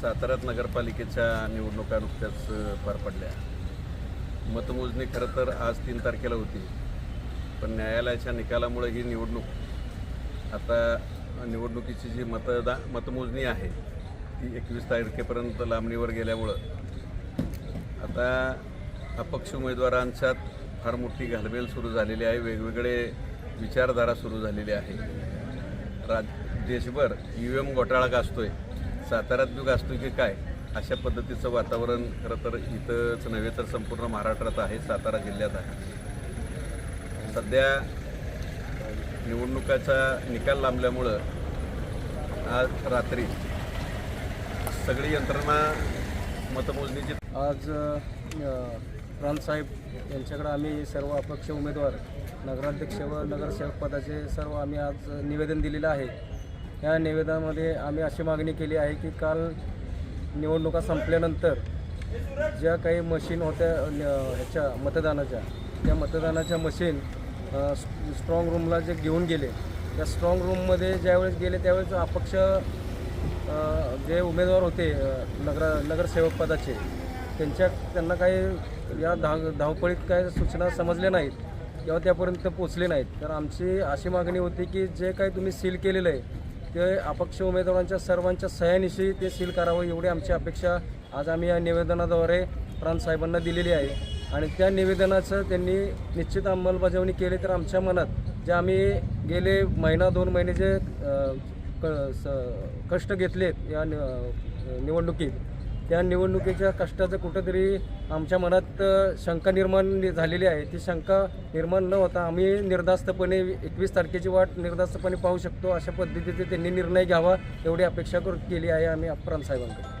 साताऱ्यात नगरपालिकेच्या निवडणुका नुकत्याच पार पडल्या. मतमोजणी खरं तर आज तीन तारखेला होती. पण न्यायालयाच्या निकालामुळे ही निवडणूक आता निवडणुकीची जी मतदा मतमोजणी आहे ती एकवीस तारखेपर्यंत लांबणीवर गेल्यामुळं आता अपक्ष उमेदवारांच्यात फार मोठी घालमेल सुरू झालेली आहे. वेगवेगळे विचारधारा सुरू झालेली आहे. राज देशभर यू एम घोटाळा गाजतोय. साताऱ्यात असतो की काय अशा पद्धतीचं वातावरण खरं तर इथंच नव्हे तर संपूर्ण महाराष्ट्रात आहे सातारा जिल्ह्यात आहे. सध्या निवडणुकाचा निकाल लांबल्यामुळं आज रात्री सगळी यंत्रणा मतमोजणीची आज रामसाहेब यांच्याकडे आम्ही सर्व अपक्ष उमेदवार नगराध्यक्ष व नगरसेवक पदाचे सर्व आम्ही आज निवेदन दिलेलं आहे. या निवेदनामध्ये आम्ही अशी मागणी केली आहे की काल निवडणुका संपल्यानंतर ज्या काही मशीन होत्या न- ह्याच्या मतदानाच्या त्या मतदानाच्या मशीन स्ट्रॉंग रूमला जे घेऊन गेले त्या स्ट्रॉंग रूममध्ये ज्यावेळेस गेले त्यावेळेस अपक्ष जे उमेदवार होते नगर नगरसेवक पदाचे त्यांच्या त्यांना काही या धाव धावपळीत काय सूचना समजल्या नाहीत किंवा त्यापर्यंत पोचले नाहीत. तर आमची अशी मागणी होती की जे काही तुम्ही सील केलेलं आहे ते अपक्ष उमेदवारांच्या सर्वांच्या सह्यानिशी ते सील करावं एवढी आमची अपेक्षा. आज आम्ही या निवेदनाद्वारे प्रांतसाहेबांना दिलेली आहे. आणि त्या निवेदनाचं त्यांनी निश्चित अंमलबजावणी केली तर आमच्या मनात जे आम्ही गेले महिना दोन महिने जे क स कष्ट घेतलेत या नि- निवडणुकीत त्या निवडणुकीच्या कष्टाचं कुठंतरी आमच्या मनात शंका निर्माण झालेली आहे. ती शंका निर्माण न होता आम्ही निर्धास्तपणे एकवीस तारखेची वाट निर्धास्तपणे पाहू शकतो. अशा पद्धतीचे त्यांनी निर्णय घ्यावा एवढी अपेक्षा करू केली आहे आम्ही साहेबांकडे